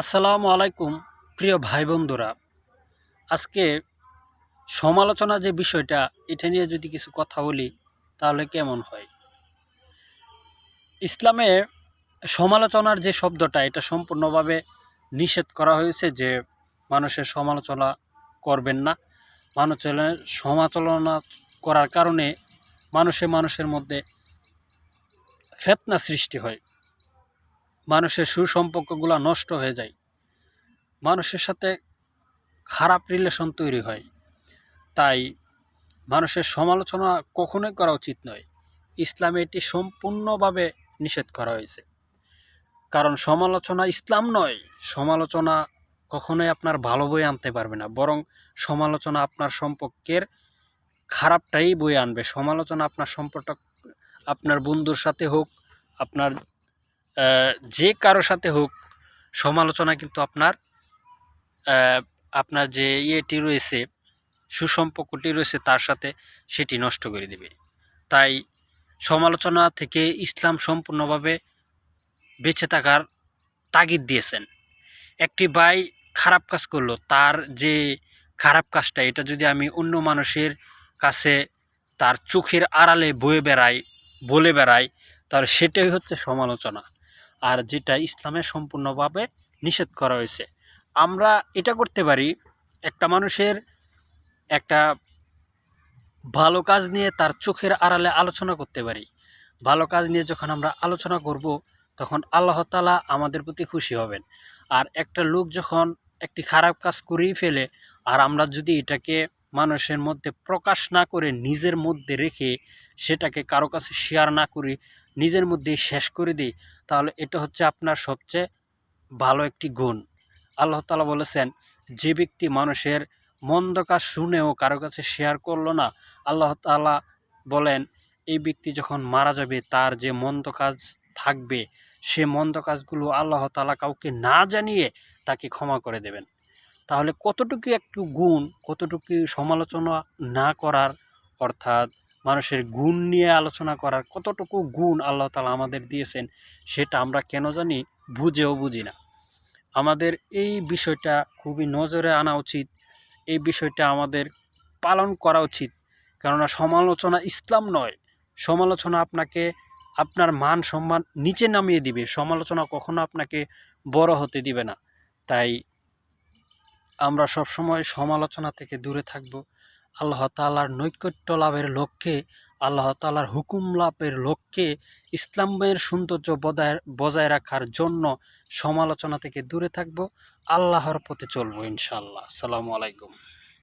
আসসালামু আলাইকুম, প্রিয় ভাই বন্ধুরা আজকে সমালোচনা যে বিষয়টা, এটা নিয়ে যদি কিছু কথা বলি, তাহলে কেমন হয়? ইসলামে সমালোচনার যে শব্দটা, এটা সম্পূর্ণভাবে নিষেধ করা হয়েছে যে মানুষের সমালোচনা করবেন না। মানুষের সমালোচনা করার কারণে মানুষে মানুষের মধ্যে ফেতনা সৃষ্টি হয়। মানুষের সুসম্পর্কগুলো নষ্ট হয়ে যায়। মানুষের সাথে খারাপ রিলেশন তৈরি হয়। তাই মানুষের সমালোচনা কখনোই করা উচিত নয়। ইসলামে এটি সম্পূর্ণভাবে নিষেধ করা হয়েছে। কারণ সমালোচনা ইসলাম নয়। সমালোচনা কখনোই আপনার ভালো বই আনতে পারবে না। বরং সমালোচনা আপনার সম্পর্কের খারাপটাই বই আনবে। সমালোচনা আপনার সম্পর্ক, আপনার বন্ধুর সাথে হোক, আপনার যে কারোর সাথে হোক, সমালোচনা কিন্তু আপনার আপনার যে ইয়েটি রয়েছে, সুসম্পর্কটি রয়েছে তার সাথে সেটি নষ্ট করে দেবে। তাই সমালোচনা থেকে ইসলাম সম্পূর্ণভাবে বেঁচে থাকার তাগিদ দিয়েছেন। একটি ভাই খারাপ কাজ করল, তার যে খারাপ কাজটা, এটা যদি আমি অন্য মানুষের কাছে তার চোখের আড়ালে বয়ে বেড়াই, বলে বেড়াই, তাহলে সেটাই হচ্ছে সমালোচনা। আর যেটা ইসলামে সম্পূর্ণভাবে নিষেধ করা হয়েছে। আমরা এটা করতে পারি, একটা মানুষের একটা ভালো কাজ নিয়ে তার চোখের আড়ালে আলোচনা করতে পারি। ভালো কাজ নিয়ে যখন আমরা আলোচনা করব, তখন আল্লাহ তালা আমাদের প্রতি খুশি হবেন। আর একটা লোক যখন একটি খারাপ কাজ করেই ফেলে, আর আমরা যদি এটাকে মানুষের মধ্যে প্রকাশ না করে নিজের মধ্যে রেখে সেটাকে কারও কাছে শেয়ার না করি, নিজের মধ্যে শেষ করে দিই তাহলে এটা হচ্ছে আপনার সবচেয়ে ভালো একটি গুণ। আল্লাহ তালা বলেছেন, যে ব্যক্তি মানুষের মন্দ কাজ শুনেও কারও কাছে শেয়ার করল না, আল্লাহ তালা বলেন, এই ব্যক্তি যখন মারা যাবে, তার যে মন্দ কাজ থাকবে, সে মন্দ কাজগুলো আল্লাহ তালা কাউকে না জানিয়ে তাকে ক্ষমা করে দেবেন। তাহলে কতটুকু একটু গুণ, কতটুকু সমালোচনা না করার, অর্থাৎ মানুষের গুণ নিয়ে আলোচনা করার কতটুকু গুণ আল্লাহ তালা আমাদের দিয়েছেন, সেটা আমরা কেন জানি বুঝেও বুঝি না। আমাদের এই বিষয়টা খুবই নজরে আনা উচিত, এই বিষয়টা আমাদের পালন করা উচিত। কেননা সমালোচনা ইসলাম নয়, সমালোচনা আপনাকে আপনার মান সম্মান নিচে নামিয়ে দিবে, সমালোচনা কখনো আপনাকে বড় হতে দিবে না। তাই আমরা সব সময় সমালোচনা থেকে দূরে থাকব আল্লাহ তালার নৈকট্য লাভের লক্ষ্যে, আল্লাহ তালার হুকুম লাভের লক্ষ্যে ইসলামের সৌন্দর্য বজায় বজায় রাখার জন্য সমালোচনা থেকে দূরে থাকব। আল্লাহর পথে চলবো ইনশাল্লাহ সালামু আলাইকুম।